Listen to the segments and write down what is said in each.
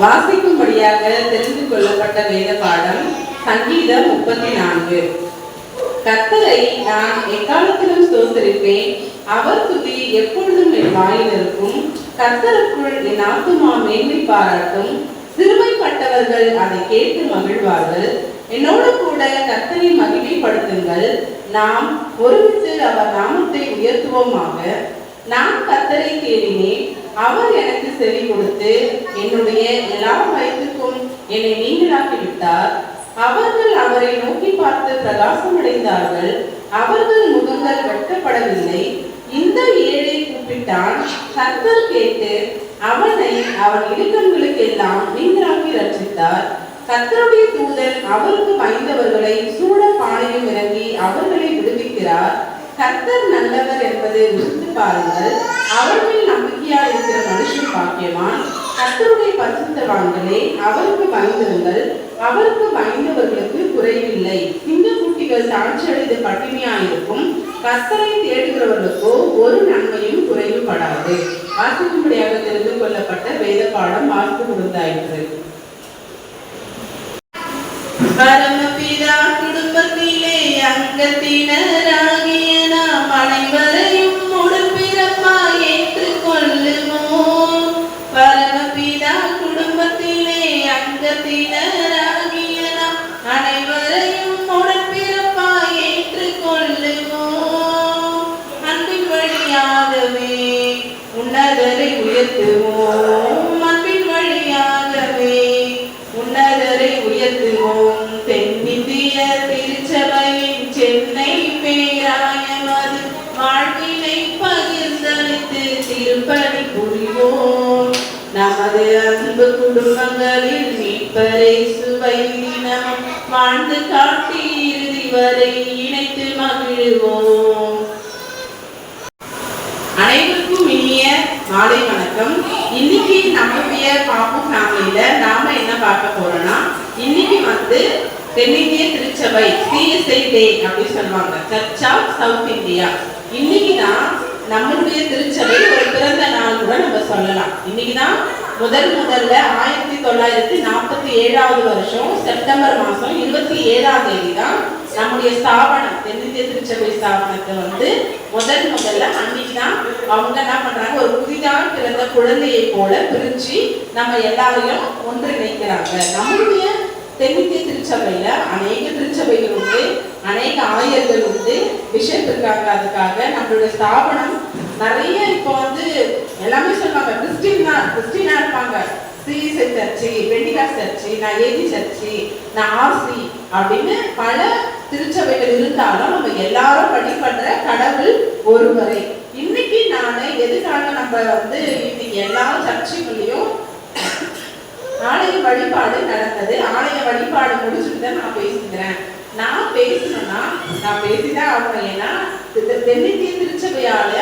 வாசிக்கும்படியாக தெரிந்து கொள்ளப்பட்ட வேத பாடம் சங்கீதம் முப்பத்தி நான்கு கர்த்தரை நான் எக்காலத்திலும் சோதரிப்பேன் அவர் துதி எப்பொழுதும் என் வாயில் இருக்கும். கர்த்தருக்குள் என் ஆத்துமா மேன்மை பாராட்டும் சிறுமைப்பட்டவர்கள் அதை கேட்டு மகிழ்வார்கள். என்னோடு கூட கத்தனை மகிமைப்படுத்துங்கள். நாம் ஒருமித்து அவர் நாமத்தை உயர்த்துவோமாக. நான் கத்தரை தேடினேன் அவர் எனக்கு செவி கொடுத்து என்னுடைய எல்லா வயதுக்கும் என்னை நீங்களாக்கி விட்டார் அவர்கள் அவரை நோக்கி பார்த்து பிரகாசமடைந்தார்கள். அவர்கள் முகங்கள் வெட்டப்படவில்லை இந்த ஏழை கூப்பிட்டான் கர்த்தர் கேட்டு அவனை அவன் இடுக்கண்களுக்கெல்லாம் நீங்களாக்கி ரட்சித்தார். கத்தருடைய தூதன் அவருக்கு பயந்தவர்களை சூட பானையில் இறங்கி அவர்களை விடுவிக்கிறார். கர்த்தர் நல்லவர் என்பதை ருசித்து பாருங்கள். அவர் மேல் நம்பிக்கையா இருக்கிற மனுஷன் பாக்கியவான். கர்த்தருடைய பரிசுத்தவான்களே அவருக்கு பயந்திருங்கள் அவருக்கு பயந்தவர்களுக்கு குறைவில்லை. இந்த குட்டிகள் தாழ்ச்சியடைந்து பட்டினியாயிருக்கும். கர்த்தரை தேடுகிறவர்களுக்கோ ஒரு நன்மையும் குறைவுபடாது. வாசிக்கும்படியாக தெரிந்து கொள்ளப்பட்ட வேத பாடம் வாசித்து கொடுத்தாயிற்று பரமபிதா குடும்பத்திலே அங்கத்தினர் உன்னதரை உயர்த்துவோம். அன்பின் வழியாகவே உன்னதரை உயர்த்துவோம். தென்னிந்திய திருச்சபை சென்னை பேராயமது வாழ்வினை பகிர்ந்தளித்து திருப்பணி புரிவோம். நமது அன்பு குடும்பங்களில் மீட்பரை சுவை தினம். வாழ்ந்து காட்டி இறுதி வரை இணைத்து மகிழ்வோம். மாலை வணக்கம். இன்னைக்கு நம்மளுடைய பாப்பு ஃபேமிலியில நாம என்ன பார்க்க போறோம்னா இன்னைக்கு வந்து தென்னிந்திய திருச்சபை சிஎஸ்ஐ டே அப்படின்னு சொல்லுவாங்க. சர்ச் ஆஃப் சவுத் இந்தியா இன்னைக்கு தான் நம்மளுடைய திருச்சபை ஒரு பிறந்த நாள் கூட நம்ம சொல்லலாம். இன்னைக்கு தான் முதல் முதல்ல ஆயிரத்தி தொள்ளாயிரத்தி நாற்பத்தி ஏழாவது வருஷம் செப்டம்பர் மாதம் இருபத்தி ஏழாம் தேதி தான் நம்முடைய ஸ்தாபனம் தென்னிந்திய திருச்சபை ஸ்தாபனத்தை வந்து முதல் முதல்ல அன்னைக்கு தான் அவங்க என்ன பண்றாங்க ஒரு புதிதாக பிறந்த குழந்தையை போல பிரிஞ்சு நம்ம எல்லாரையும் ஒன்றிணைக்கிறாங்க. நம்மளுடைய தென்னிந்திய திருச்சபையில அநேக திருச்சபைகள் உண்டு அநேக ஆயர்கள் உண்டு. பிஷப் இருக்காங்க அதுக்காக நம்மளுடைய ஸ்தாபனம் நிறைய இப்போ வந்து எல்லாமே சொல்லுவாங்க கிறிஸ்டின் தான் கிறிஸ்டினா இருப்பாங்க. சிஎஸ்ஐ சர்ச்சு பெண்டிகாஸ் சர்ச்சு நான் ஏஜி சர்ச்சு நான் ஆர்சி அப்படின்னு பல திருச்சபைகள் இருந்தாலும் நம்ம எல்லாரும் வழிபடுற கடவுள் ஒருமுறை இன்னைக்கு நான் எதுக்காக நம்ம வந்து இன்னைக்கு எல்லா சர்ச்சுகளையும் ஆலய வழிபாடு நடந்தது. ஆலய வழிபாடு முடிச்சுட்டு தான் நான் பேசிக்கிறேன். நான் பேசணும்னா நான் பேசிதான் ஆகணும். ஏன்னா தென்னிந்திய திருச்சபையால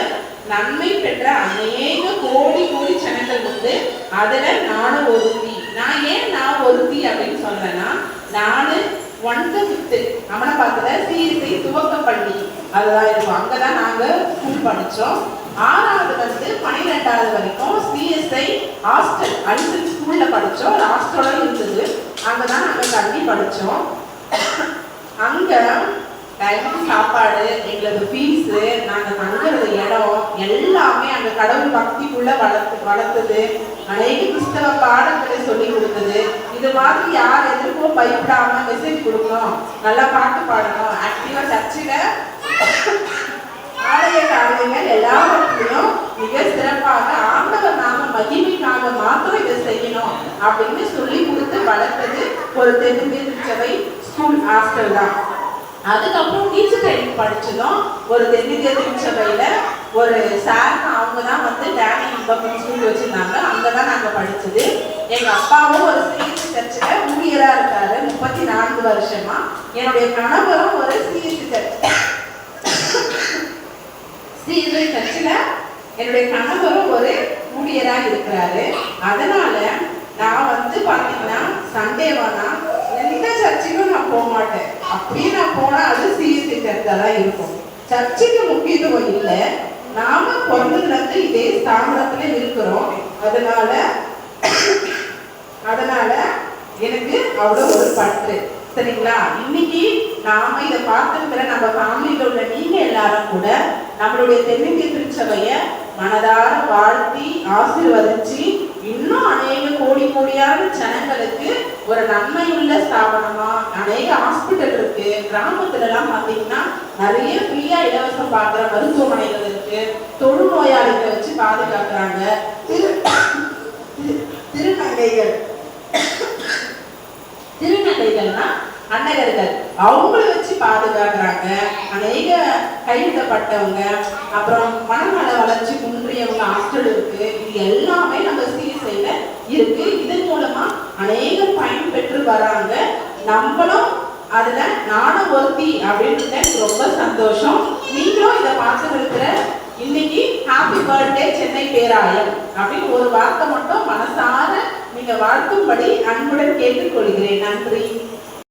நன்மை பெற்ற அநேக கோடி கோடி ஜனங்கள் உண்டு அதுல நானும் ஒருத்தி. நான் ஏன் நான் ஒருத்தி அப்படின்னு சொன்னேன்னா நானு ஒன் டு ஃபிஃப்த்து அமனபாத்துல சீரிசை துவக்க பள்ளி அதுதான் இருக்கும். அங்கே தான் நாங்கள் ஸ்கூல் படித்தோம் ஆறாவது வந்து பன்னிரெண்டாவது வரைக்கும் சிஎஸ்ஐ ஹாஸ்டல் அடிஷன் ஸ்கூலில் படித்தோம் ஹாஸ்டலும் இருந்தது. அங்கே தான் நாங்கள் கல்வி படித்தோம் அங்கே டைமுக்கு சாப்பாடு எங்களது ஃபீஸு நாங்கள் தங்குறது இடம் எல்லாமே அங்கே கடவுள் பக்திக்குள்ள வளர்த்து வளர்த்தது. அநேக கிறிஸ்தவ பாடங்களை சொல்லி கொடுத்தது. இது மாதிரி யார் எதிர்ப்போ பயப்படாம மெசேஜ் கொடுக்கணும். நல்லா பாட்டு பாடணும். ஆக்டிவா சர்ச்சில் ஆலய காரியங்கள் எல்லாவற்றிலும் மிக சிறப்பாக ஆண்டவர் நாம மகிமைக்காக மாத்திரம் இதை செய்யணும் அப்படின்னு சொல்லி கொடுத்து வளர்த்தது ஒரு தென்னிந்திய திருச்சபை ஸ்கூல் ஹாஸ்டல் தான். அதுக்கப்புறம் டீச்சர் ட்ரைனிங் படிச்சதும் ஒரு தென்னிந்திய திருச்சபையில ஒரு சார் அவங்க தான் வந்து டேனி இன்பம்னு சொல்லி வச்சிருந்தாங்க. அங்கே தான் நாங்கள் படிச்சது. எங்க அப்பாவும் ஒரு சிஎஸ்சி சர்ச்சில் ஊழியரா இருக்காரு. முப்பத்தி நான்கு வருஷமா. என்னுடைய கணவரும் ஒரு சிஎஸ்சி சர்ச் சிஎஸ்ஐ சர்ச்சில் என்னுடைய கணவரும் ஒரு ஊழியராக இருக்கிறாரு. அதனால நான் வந்து பார்த்தீங்கன்னா சண்டேவானா எந்த சர்ச்சுக்கும் நான் போக மாட்டேன். அப்படியே நான் போனா அது சிஎஸ்சி தான் இருக்கும். சர்ச்சுக்கு முக்கியத்துவம் இல்லை. நாம பிறந்ததுல இதே ஸ்தாபனத்துல இருக்கிறோம். அதனால அதனால எனக்கு அவ்வளோ ஒரு பற்று. சரிங்களா? இன்னைக்கு நாம இதை பார்த்திருக்கிற நம்ம ஃபேமிலியில உள்ள நீங்க எல்லாரும் கூட நம்மளுடைய தென்னிந்திய திருச்சபைய மனதார வாழ்த்தி ஆசீர்வதிச்சு இன்னும் அநேக கோடி கோடியான ஜனங்களுக்கு ஒரு நன்மையுள்ள ஸ்தாபனமா? அநேக ஹாஸ்பிட்டல் இருக்கு. கிராமத்துல எல்லாம் பாத்தீங்கன்னா நிறைய ஃப்ரீயா இலவசம் பார்க்குற மருத்துவமனைகள் இருக்கு. தொழுநோயாளிகளை வச்சு பாதுகாக்கிறாங்க. திரு திரு- திருநங்கைகள். திருநங்கைகள்னா அன்னகர்கள். அவங்கள வச்சு பாதுகாக்கிறாங்க. அநேக கைவிடப்பட்டவங்க. அப்புறம் மனநல வளர்ச்சி குன்றியவங்க ஹாஸ்டல் இருக்கு. இது எல்லாமே நம்ம இருக்கு. இதன் மூலமா அநேகர் பயன்பெற்று வராங்க. நம்மளும் அதுல நானும் ஒருத்தி அப்படின்றது எனக்கு ரொம்ப சந்தோஷம். நீங்களும் இதை பார்த்து இருக்கிற இன்னைக்கு ஹாப்பி பர்த்டே சென்னை பேராயம் அப்படின்னு ஒரு வார்த்தை மட்டும் மனசார நீங்க வாழ்த்தும்படி அன்புடன் கேட்டுக்கொள்கிறேன். நன்றி.